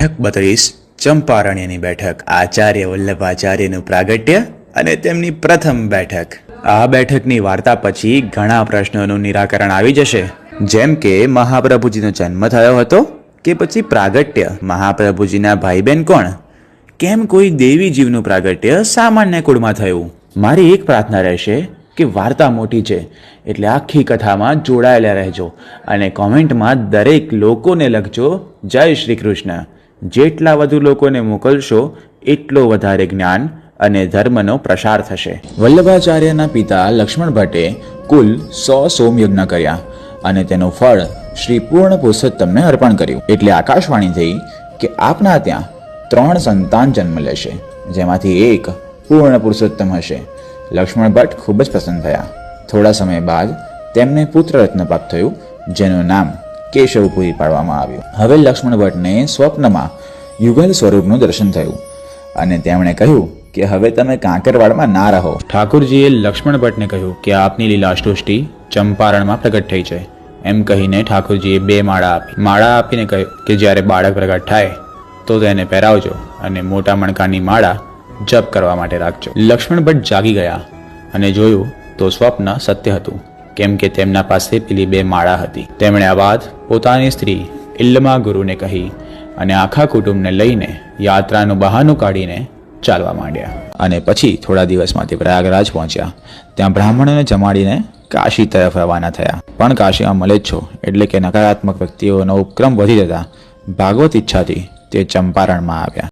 બેઠક બત્રીસ ચંપારણ્યની બેઠક. આચાર્ય વલ્લભાચાર્યનું પ્રાગટ્ય અને તેમની પ્રથમ બેઠક. આ બેઠકની વાર્તા પછી ઘણા પ્રશ્નોનું નિરાકરણ આવી જશે. જેમ કે, મહાપ્રભુજીનો જન્મ થયો હતો કે પછી પ્રાગટ્ય? મહાપ્રભુજીના ભાઈ બહેન કોણ? કેમ કોઈ દેવી જીવનું પ્રાગટ્ય સામાન્ય કુળમાં થયું? મારી એક પ્રાર્થના રહેશે. કે વાર્તા મોટી છે એટલે આખી કથામાં જોડાયેલા રહેજો અને કોમેન્ટમાં દરેક લોકોને લખજો, જય શ્રી કૃષ્ણ. જેટલા વધુ લોકોને મોકલશો, એટલો વધારે જ્ઞાન અને ધર્મનો પ્રસાર થશે. વલ્લભાચાર્યના પિતા લક્ષ્મણ ભટ્ટે કુલ સો સોમયજ્ઞ કર્યા અને તેનું ફળ શ્રી પૂર્ણ પુરુષોત્તમને અર્પણ કર્યું. એટલે આકાશવાણી થઈ કે આપના ત્યાં ત્રણ સંતાન જન્મ લેશે, જેમાંથી એક પૂર્ણ પુરુષોત્તમ હશે. લક્ષ્મણ ભટ્ટ ખૂબ જ પસંદ થયા. થોડા સમય બાદ તેમને પુત્ર રત્ન પ્રાપ્ત થયું, જેનું નામ કેશવ પૂરી પાડવામાં આવ્યું. હવે લક્ષ્મણ ભટ્ટને સ્વપ્નમાં યુગલ સ્વરૂપનું દર્શન થયું અને તેમણે કહ્યું કે હવે તમે કાંકરવાડમાં ના રહો. ઠાકુરજીએ લક્ષ્મણ ભટ્ટને કહ્યું કે આપની લીલા સૃષ્ટિ ચંપારણમાં પ્રગટ થઈ છે. એમ કહીને ઠાકુરજીએ બે માળા આપી. માળા આપીને કહ્યું કે જ્યારે બાળક પ્રગટ થાય, તો તેને પહેરાવજો અને મોટા મણકાની માળા જપ કરવા માટે રાખજો. લક્ષ્મણ ભટ્ટ જાગી ગયા અને જોયું તો સ્વપ્ન સત્ય હતું, કેમ કે તેમના પાસે પેલી બે માળા હતી. તેમણે આ વાત પોતાની સ્ત્રી ઇલ્લમા ગુરુને કહી અને આખા કુટુંબને લઈને યાત્રાનું બહાનું કાઢીને ચાલવા માંડ્યા. અને પછી થોડા દિવસમાં તે પ્રયાગરાજ પહોંચ્યા. ત્યાં બ્રાહ્મણોને જમાડીને કાશી તરફ રવાના થયા. પણ કાશીમાં મલેચ્છો એટલે કે નકારાત્મક વ્યક્તિઓનો ઉપક્રમ વધી જતા ભાગવત ઈચ્છાથી તે ચંપારણમાં આવ્યા.